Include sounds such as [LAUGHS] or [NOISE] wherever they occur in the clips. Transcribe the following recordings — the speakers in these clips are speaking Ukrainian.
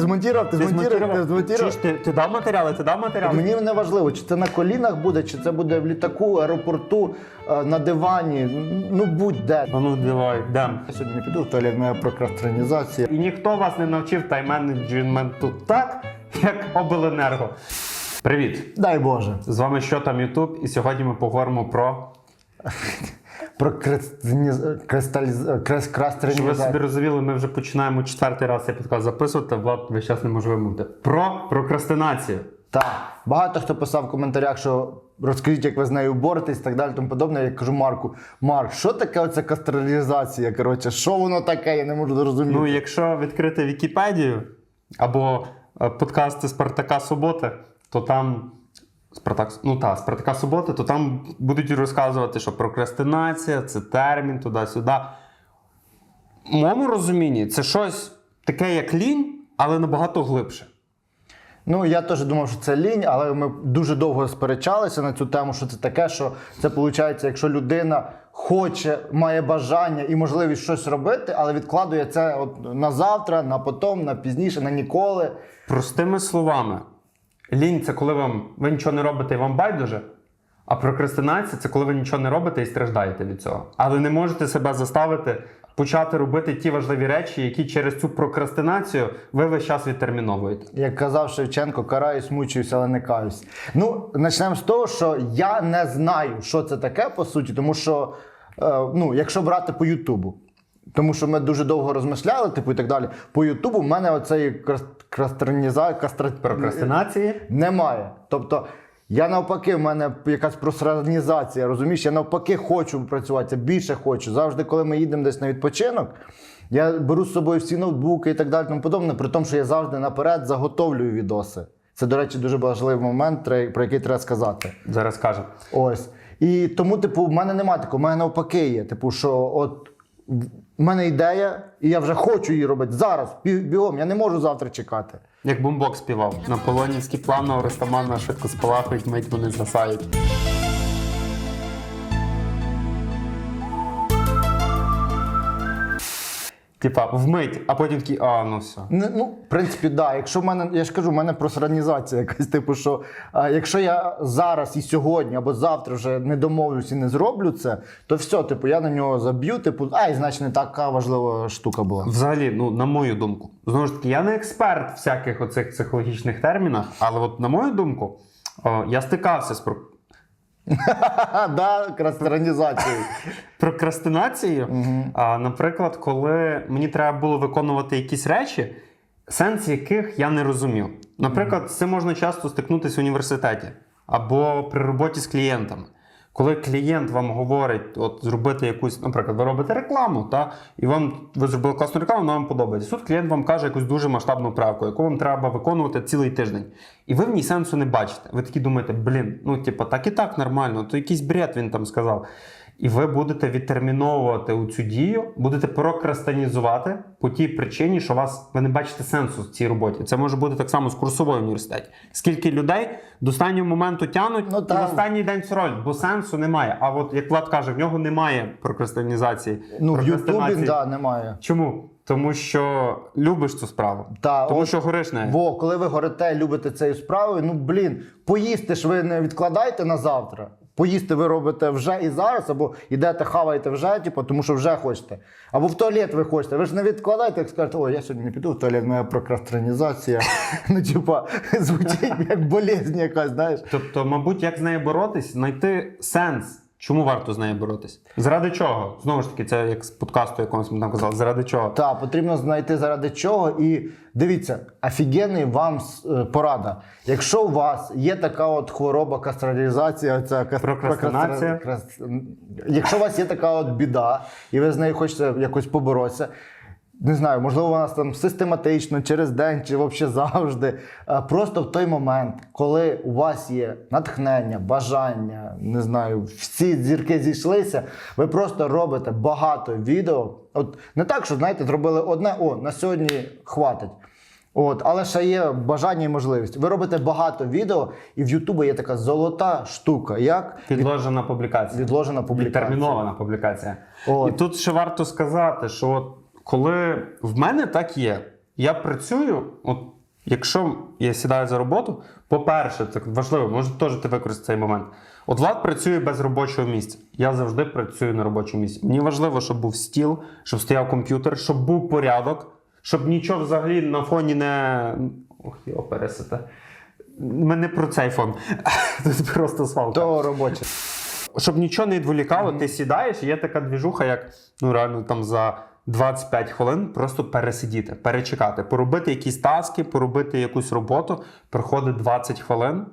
ти змонтував, ти змонтував, ти змонтував. Чуєш, ти, ти дав матеріали, ти дав матеріали? Мені не важливо, чи це на колінах буде, чи це буде в літаку, аеропорту, е, на дивані. Ну будь-де. А ну давай, дам. Я сьогодні не піду в туалет, моя прокрастинізація. І ніхто вас не навчив тайм-менеджменту так, як обленерго. Привіт! Дай Боже. З вами що там Ютуб, і сьогодні ми поговоримо про. [LAUGHS] Про. Щоб ви собі розуміли, ми вже починаємо четвертий раз цей подкаст записувати, Влад весь час не може вимовити. Про прокрастинацію. Так. Багато хто писав в коментарях, що розкажіть, як ви з нею боретесь і так далі, тому подобне. Я кажу Марку, Марк, що таке оця кастралізація? Коротше, що воно таке? Я не можу зрозуміти. Ну, якщо відкрити Вікіпедію або е, подкасти Спартака Суботи, то там. Спартак, ну та, Спартака Суботи, то там будуть розказувати, що прокрастинація це термін туди-сюди. В моєму розумінні це щось таке, як лінь, але набагато глибше. Ну, я теж думав, що це лінь, але ми дуже довго сперечалися на цю тему, що це таке, що це виходить, якщо людина хоче, має бажання і можливість щось робити, але відкладує це от на завтра, на потом, на пізніше, на ніколи. Простими словами, лінь це коли вам ви нічого не робите і вам байдуже. А прокрастинація це коли ви нічого не робите і страждаєте від цього. Але не можете себе заставити почати робити ті важливі речі, які через цю прокрастинацію ви весь час відтерміновуєте. Як казав Шевченко, караюсь, мучуюсь, але не каюсь. Ну, почнемо з того, що я не знаю, що це таке по суті, тому що, е, ну, якщо брати по Ютубу. Тому що ми дуже довго розмишляли, типу і так далі. По Ютубу в мене оцеї крастриніза, кастра... Прокрастинації немає. Тобто, я навпаки, в мене якась просранізація, розумієш? Я навпаки хочу працювати, більше хочу. Завжди, коли ми їдемо десь на відпочинок, я беру з собою всі ноутбуки і так далі, тому подобне, при тому, що я завжди наперед заготовлюю відоси. Це, до речі, дуже важливий момент, про який треба сказати. зараз кажемо. Ось. І тому, типу, в мене немає такого, в мене навпаки є. Типу, що от в мене ідея, і я вже хочу її робити зараз, бі- бігом, я не можу завтра чекати. Як бомбок співав. На полонівські плавно Ростамана швидко спалахують, мить вони згасають. Типа, вмить, а потім такий, а, ну все. Не, ну, в принципі, так. Да. Якщо в мене, я ж кажу, в мене просранізація якась, типу, що а, якщо я зараз і сьогодні або завтра вже не домовлюсь і не зроблю це, то все, типу, я на нього заб'ю, типу, ай, значить, не така важлива штука була. Взагалі, ну, на мою думку, знову ж таки, я не експерт в всяких оцих психологічних термінах, але от на мою думку, о, я стикався з [LAUGHS] да, Прокрастинацію. прокрастинацією. А, наприклад, коли мені треба було виконувати якісь речі, сенс яких я не розумів. Наприклад, це можна часто стикнутися в університеті або при роботі з клієнтами. Коли клієнт вам говорить, от зробити якусь, наприклад, ви робите рекламу, та, і вам ви зробили класну рекламу, вона вам подобається. Тут клієнт вам каже якусь дуже масштабну правку, яку вам треба виконувати цілий тиждень. І ви в ній сенсу не бачите. Ви такі думаєте, блін, ну типу, так і так нормально, то якийсь бред він там сказав. І ви будете відтерміновувати у цю дію, будете прокрастанізувати по тій причині, що вас ви не бачите сенсу в цій роботі. Це може бути так само з курсовою в університеті. Скільки людей до останнього моменту тянуть Ну, і в останній день все роблять, бо сенсу немає. А от як Влад каже, в нього немає прокрастинізації. Ну, в. Ютубі, да, немає. Чому? Тому що любиш цю справу. Та, Тому от- що гориш нею. Бо коли ви горите, любите цією справою, ну блін, поїсти ж ви не відкладаєте на завтра. Поїсти ви робите вже і зараз, або йдете хаваєте вже, типу, тому що вже хочете. Або в туалет ви хочете. Ви ж не відкладаєте, як скажете, о, я сьогодні не піду в туалет, моя прокрастинізація. [LAUGHS] Ну, типа, звучить як болезнь якась, знаєш. Тобто, мабуть, як з нею боротись, знайти сенс. Чому варто з нею боротись? Заради чого? Знову ж таки, це як з подкасту якомусь ми там казали. Заради чого? Так, потрібно знайти заради чого. І дивіться, офігенний вам е, порада. Якщо у вас є така от хвороба кастралізація, ця Прокрастинація. Якщо у вас є така от біда, і ви з нею хочете якось поборотися. Не знаю, можливо, у нас там систематично через день чи взагалі завжди. Просто в той момент, коли у вас є натхнення, бажання, не знаю, всі зірки зійшлися, ви просто робите багато відео. От не так, що знаєте, зробили одне, о, на сьогодні хватить. От, але ще є бажання і можливість. Ви робите багато відео, і в Ютубі є така золота штука, як Підложена публікація. відложена публікація. Термінована публікація. От. І тут ще варто сказати, що от коли в мене так є, я працюю, от якщо я сідаю за роботу, по-перше, це важливо, може теж ти використати цей момент. От Влад працює без робочого місця. Я завжди працюю на робочому місці. Мені важливо, щоб був стіл, щоб стояв комп'ютер, щоб був порядок, щоб нічого взагалі на фоні не. Ох, його пересите. Ми не про цей фон. [LAUGHS] Тут просто свалка. То робоче. Щоб нічого не відволікало, ти сідаєш, і є така двіжуха, як ну реально там за 25 хвилин просто пересидіти, перечекати, поробити якісь таски, поробити якусь роботу. Проходить 20 хвилин,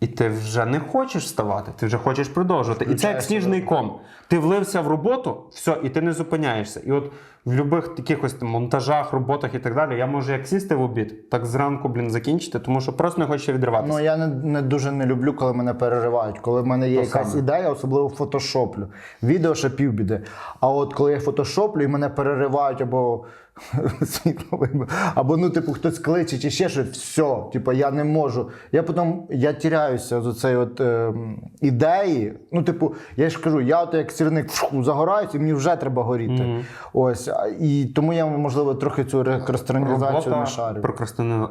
і ти вже не хочеш вставати, ти вже хочеш продовжувати. І це як сніжний ком. Ти влився в роботу, все, і ти не зупиняєшся. І от в будь-яких таких ось монтажах, роботах і так далі, я можу як сісти в обід, так зранку, блін, закінчити, тому що просто не хочу відриватися. Ну я не, не дуже не люблю, коли мене переривають. Коли в мене є То якась саме. ідея, особливо фотошоплю. Відео ще півбіди. А от коли я фотошоплю і мене переривають або [LAUGHS] світло або ну, типу, хтось кличе чи ще щось, все, типу, я не можу. Я потім я тіряюся з цієї от е, ідеї. Ну, типу, я ж кажу, я от як сірник загораюсь, і мені вже треба горіти. Ось. А- І тому я, можливо, трохи цю рекрестернізацію не шарю. Прокрастини...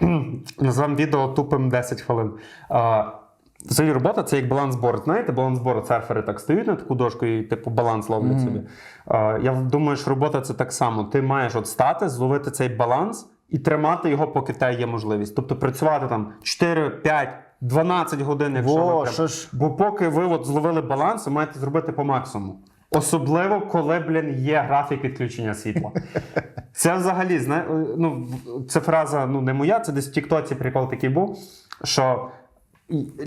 [CLEARS THROAT] Назвам відео тупим 10 хвилин. А, Взагалі робота це як балансборд. Знаєте, балансборд серфери так стають на таку дошку і типу баланс ловлять собі. А, я думаю, що робота це так само. Ти маєш от стати, зловити цей баланс і тримати його, поки тебе є можливість. Тобто працювати там 4, 5, 12 годин, якщо Во, ви прям- ж. Бо поки ви от зловили баланс, ви маєте зробити по максимуму. Особливо, коли, блін, є графік відключення світла. [LAUGHS] Це взагалі, зна... ну, це фраза ну, не моя, це десь в Тіктоці прикол такий був, що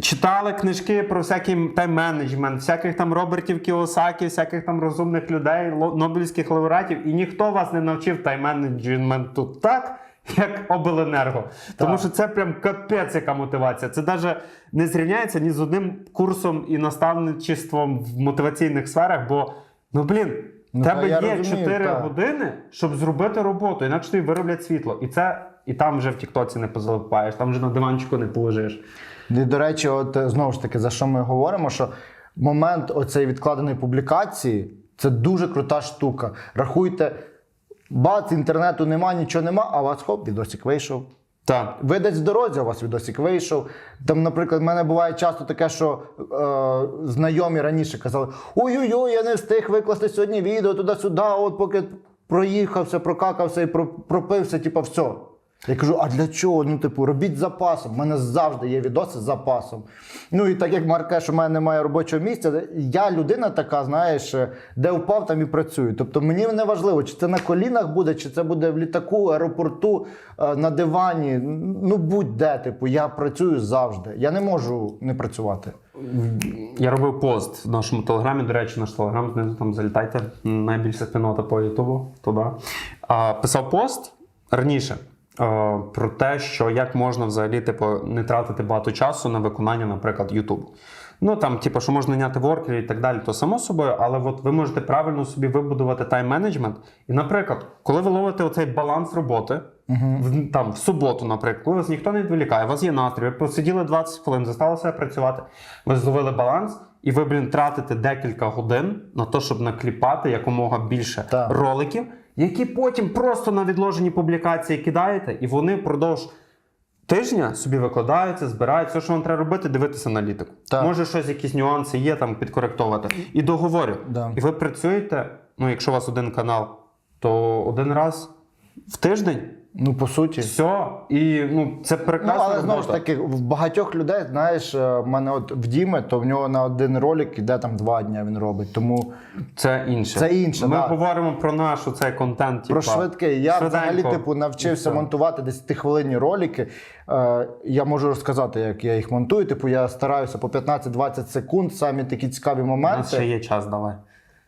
читали книжки про всякий тайм-менеджмент, всяких там Робертів Кіосакі, всяких там розумних людей, Нобелівських лауреатів, і ніхто вас не навчив тайм-менеджменту так, [LAUGHS] як обленерго. Тому що це прям капець, яка мотивація. Це навіть не зрівняється ні з одним курсом і наставничеством в мотиваційних сферах, бо ну блін. Ну, тебе та є розумію, 4 так. години, щоб зробити роботу, інакше тобі вироблять світло. І це і там вже в Тіктоці не позалипаєш, там вже на диванчику не положиш. І, до речі, от е, знову ж таки, за що ми говоримо, що момент оцеї відкладеної публікації це дуже крута штука. Рахуйте, бац, інтернету нема, нічого нема, а у вас хоп, відосик вийшов. Так. Ви десь в дорозі, у вас відосик вийшов. Там, наприклад, в мене буває часто таке, що е, знайомі раніше казали: ой-ой-ой, я не встиг викласти сьогодні відео туди-сюди, от поки проїхався, прокакався і пропився, типу, все. Я кажу, а для чого? Ну, типу, робіть запасом. У мене завжди є відоси з запасом. Ну і так як Марк каже, що в мене немає робочого місця, я людина така, знаєш, де впав, там і працюю. Тобто мені не важливо, чи це на колінах буде, чи це буде в літаку, аеропорту, е, на дивані. Ну будь-де, типу, я працюю завжди. Я не можу не працювати. Я робив пост в нашому телеграмі. До речі, наш телеграм знизу там залітайте. Найбільша спільнота по Ютубу. Туди. А, писав пост раніше. Е, Про те, що як можна взагалі типу, не тратити багато часу на виконання, наприклад, Ютубу. Ну там, типу, що можна наняти воркери і так далі, то само собою, але от ви можете правильно собі вибудувати тайм-менеджмент. І, наприклад, коли ви ловите оцей баланс роботи, в, там в суботу, наприклад, коли вас ніхто не відволікає, у вас є настрій, ви посиділи 20 хвилин, заставили себе працювати, ви зловили баланс, і ви, блін, тратите декілька годин на те, щоб накліпати якомога більше Так. роликів, які потім просто на відложені публікації кидаєте, і вони впродовж тижня собі викладаються, збирають все, що вам треба робити, дивитися аналітику. Так. Може, щось, якісь нюанси є, там підкоректувати. І договорю. Да. І ви працюєте, ну, якщо у вас один канал, то один раз в тиждень. Ну, по суті. Все, і ну це Ну, прекрасна але знову ж таки, в багатьох людей, знаєш, е, в мене от в Діми, то в нього на один ролик іде там два дні він робить. Тому Це інше. Це інше, Ми да. говоримо про наш цей контент. Про типа, швидкий. Я швиденько. взагалі типу навчився монтувати 10-хвилинні ролики. Е, я можу розказати, як я їх монтую. Типу, я стараюся по 15-20 секунд, самі такі цікаві У нас ще є час, давай.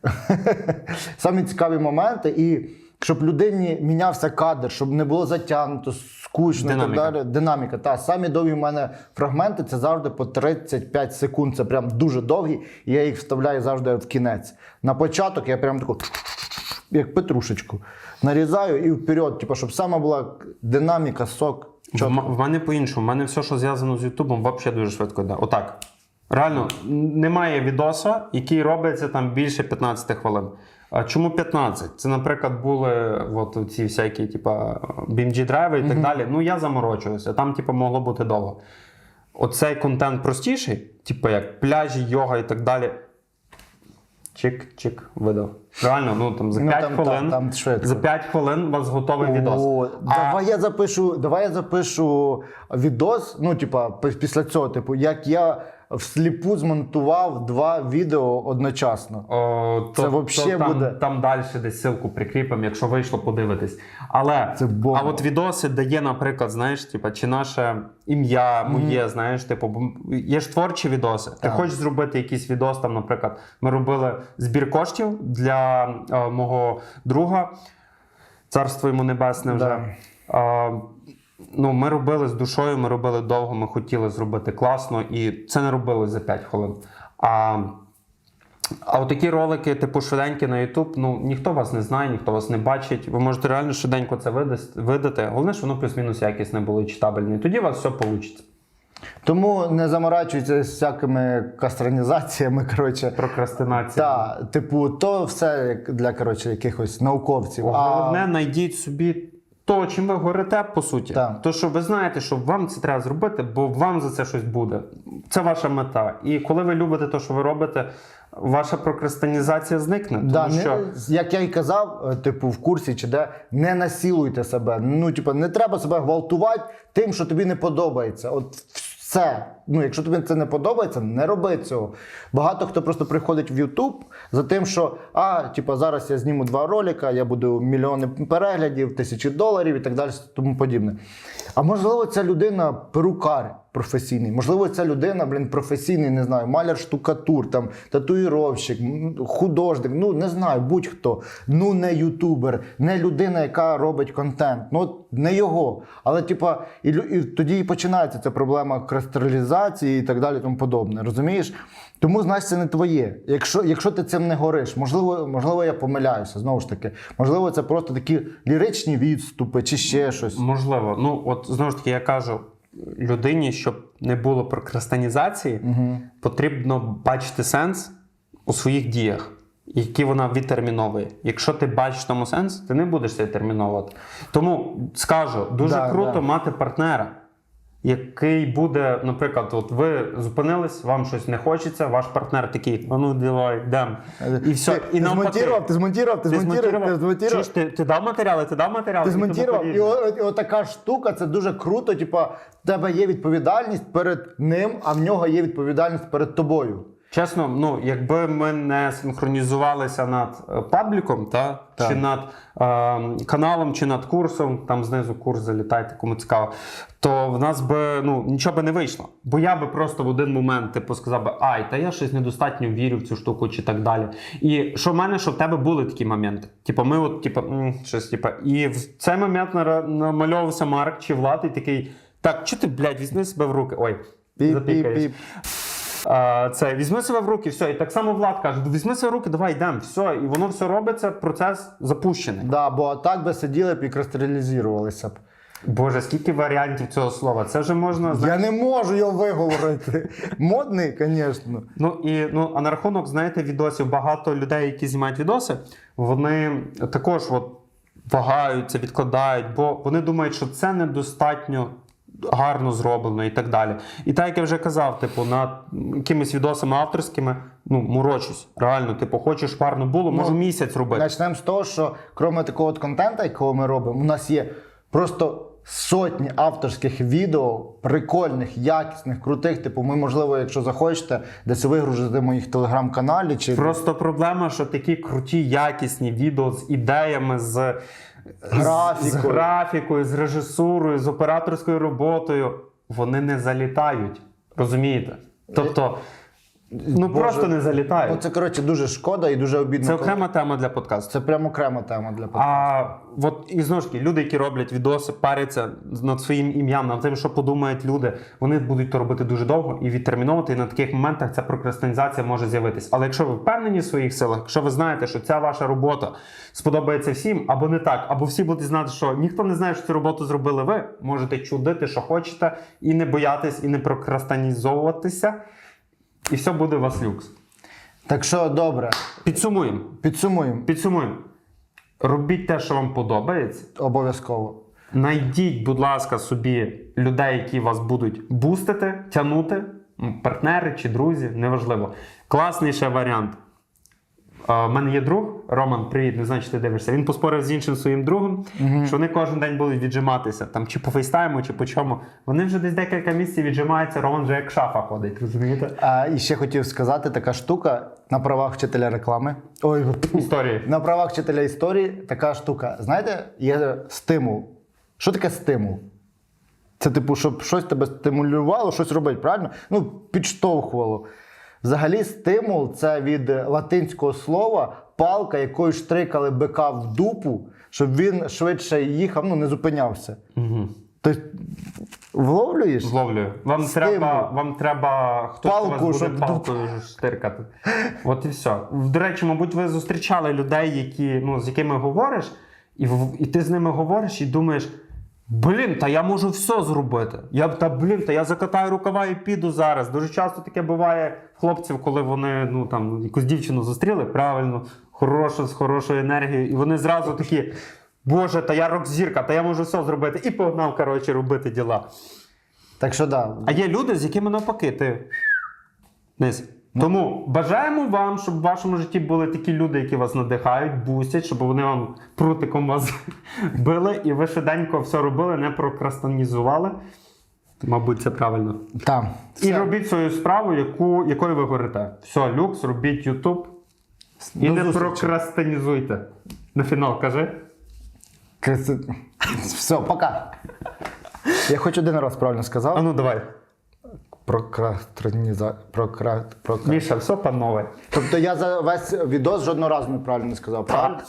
[LAUGHS] Самі цікаві моменти, і щоб людині мінявся кадр, щоб не було затягнуто, скучно і так далі. Динаміка. Та самі довгі в мене фрагменти це завжди по 35 секунд. Це прям дуже довгі. І я їх вставляю завжди в кінець. На початок я прям таку. Як петрушечку. Нарізаю і вперед, типу, щоб саме була динаміка, сок. В, в мене по-іншому. В мене все, що зв'язано з Ютубом, взагалі дуже швидко йде. Отак. Реально, немає відоса, який робиться там більше 15 хвилин. А чому 15? Це, наприклад, були от ці всякі, типа, BMG драйви і так далі. Ну, я заморочувався. Там, типу, могло бути довго. Оцей контент простіший, типу, як пляжі, йога і так далі. Чик-чик, видав. Реально, ну там за Ну, 5 там- хвилин. там- там швидко. за 5 хвилин у вас готовий відос. О, А- давай я запишу, давай я запишу відос. Ну, типа, після цього, типу, як я всліпу змонтував два відео одночасно. О, Це вообще там, буде- Там далі десь ссылку прикріпимо, якщо вийшло, подивитись. Але Це а от відоси дає, наприклад, знаєш, типа, чи наше ім'я моє, знаєш, типу, є ж творчі відоси. Ти хочеш зробити якийсь відос, там, наприклад, ми робили збір коштів для е, мого друга. Царство йому небесне вже. Да. А, ну, ми робили з душою, ми робили довго, ми хотіли зробити класно, і це не робилось за 5 хвилин. А, а от такі ролики, типу швиденькі на YouTube, ну ніхто вас не знає, ніхто вас не бачить. Ви можете реально швиденько це видати. Головне, що воно плюс-мінус якісне було і читабельне. Тоді у вас все вийде. Тому не заморачуйтесь з всякими кастранізаціями. [LAUGHS] Коротше, Прокрастинація. та, типу, то все для коротше, якихось науковців. Головне, знайдіть собі то, чим ви говорите, по суті. Так. То, що ви знаєте, що вам це треба зробити, бо вам за це щось буде. Це ваша мета. І коли ви любите те, що ви робите, ваша прокрастинізація зникне. Тому Да, що не, як я й казав, е, типу, в курсі чи де, не насілуйте себе. Ну, типу, не треба себе гвалтувати тим, що тобі не подобається. От все. Ну, якщо тобі це не подобається, не роби цього. Багато хто просто приходить в YouTube за тим, що а, типу, зараз я зніму два ролика, я буду мільйони переглядів, тисячі доларів і так далі, тому подібне. А можливо, ця людина перукар професійний, можливо, ця людина, блін, професійний, не знаю, маляр штукатур, там, татуїровщик, художник, ну не знаю, будь-хто. Ну не ютубер, не людина, яка робить контент. Ну не його. Але, типа, і, і тоді і починається ця проблема кристалізації і так далі, тому подобне. Розумієш? Тому, значить, це не твоє. Якщо, якщо ти цим не гориш, можливо, можливо, я помиляюся, знову ж таки. Можливо, це просто такі ліричні відступи чи ще щось. можливо, ну от знову ж таки, я кажу людині, щоб не було прокрастинізації, потрібно бачити сенс у своїх діях. Які вона відтерміновує. Якщо ти бачиш тому сенс, ти не будеш це терміновувати. Тому скажу, дуже Да, круто да. мати партнера, який буде, наприклад, от ви зупинились, вам щось не хочеться, ваш партнер такий, а ну давай, дам. І все. Ти, і ти змонтував, ти змонтував, ти змонтував, ти змонтував? ти, ти дав матеріали, ти дав матеріали. Ти змонтував. І, подібне. о- і отака штука, це дуже круто. Типа, в тебе є відповідальність перед ним, а в нього є відповідальність перед тобою. Чесно, ну якби ми не синхронізувалися над е, пабліком, та, Так. чи над е, каналом, чи над курсом, там знизу курс залітайте, кому цікаво, то в нас би ну нічого би не вийшло. Бо я би просто в один момент типу сказав би, ай, та я щось недостатньо вірю в цю штуку, чи так далі. І що в мене, що в тебе були такі моменти. Типу, ми от, типу, щось, типу, і в цей момент намальовувався Марк чи Влад, і такий. Так, що ти, блядь, візьми себе в руки. Ой, запікаєш. Це візьми себе в руки, все. І так само Влад каже: візьми себе в руки, давай йдемо, все. І воно все робиться, процес запущений. Да, бо так би сиділи б і кристалізувалися б. Боже, скільки варіантів цього слова? Це вже можна Я не можу його виговорити. Модний, звісно. Ну і ну а на рахунок, знаєте, відосів багато людей, які знімають відоси, вони також от вагаються, відкладають, бо вони думають, що це недостатньо. Гарно зроблено і так далі. І так як я вже казав, типу, над якимись відосами авторськими, ну, морочусь. Реально, типу, хочеш гарно було, можу місяць робити. Почнемо з того, що крім такого от контенту, якого ми робимо, у нас є просто сотні авторських відео, прикольних, якісних, крутих. Типу, ми, можливо, якщо захочете, десь вигрузити моїх телеграм-каналі чи Просто проблема, що такі круті, якісні відео з ідеями, з Графікою. з, графікою, з режисурою, з операторською роботою, вони не залітають. Розумієте? Тобто, ну Боже. просто не Ну, залітають. це коротше дуже шкода і дуже обідно. Це коли- окрема тема для подкасту. Це прямо окрема тема для подкасту. А от і знову ж таки, люди, які роблять відоси, паряться над своїм ім'ям, над тим, що подумають люди, вони будуть то робити дуже довго і відтерміновувати. І на таких моментах ця прокрастинізація може з'явитись. Але якщо ви впевнені в своїх силах, якщо ви знаєте, що ця ваша робота сподобається всім, або не так, або всі будуть знати, що ніхто не знає, що цю роботу зробили ви, можете чудити, що хочете, і не боятись, і не прокрастинізовуватися, і все буде у вас люкс. Так що добре, Підсумуємо. підсумуємо Підсумуємо. Робіть те, що вам подобається. обов'язково. Найдіть, будь ласка, собі людей, які вас будуть бустити, тягнути, м, партнери чи друзі, неважливо. Класний ще варіант. У мене є друг Роман, привіт, не знаю, чи ти дивишся. Він поспорив з іншим своїм другом, що вони кожен день будуть віджиматися, там чи по фейстайму, чи по чому. Вони вже десь декілька місяців віджимаються, Роман вже як шафа ходить, розумієте? А і ще хотів сказати така штука на правах вчителя реклами. Ой, Історії. на правах вчителя історії така штука. Знаєте, є стимул. Що таке стимул? Це типу, щоб щось тебе стимулювало, щось робити, правильно? Ну, підштовхувало. Взагалі, стимул це від латинського слова палка, якою штрикали бика в дупу, щоб він швидше їхав, ну не зупинявся. Угу. Тобто, вловлюєш? Зловлюю. Вам Стимул. треба, вам треба хтось Палку, вас буде щоб палкою штиркати. От і все. До речі, мабуть, ви зустрічали людей, які, ну, з якими говориш, і, і ти з ними говориш і думаєш. Блін, та я можу все зробити. Я та блін, та я закатаю рукава і піду зараз. Дуже часто таке буває в хлопців, коли вони ну там якусь дівчину зустріли, правильно, хорошу, з хорошою енергією, і вони зразу такі. Боже, та я рок-зірка, та я можу все зробити. І погнав, коротше, робити діла. Так що да. А є люди, з якими навпаки, ти низ. Тому бажаємо вам, щоб в вашому житті були такі люди, які вас надихають, бустять, щоб вони вам прутиком вас [LAUGHS] били, і ви швиденько все робили, не прокрастанізували. Мабуть, це правильно. Там. І Все. робіть свою справу, яку, якою ви горите. Все, люкс, робіть Ютуб. І До не зустрічі. прокрастанізуйте. На фінал кажи. Все, пока. Я хоч один раз правильно сказав. А ну давай. Прокрастиніза... Прокра... Прокра... Міша, все панове. Тобто я за весь відос жодного разу неправильно не сказав, правильно?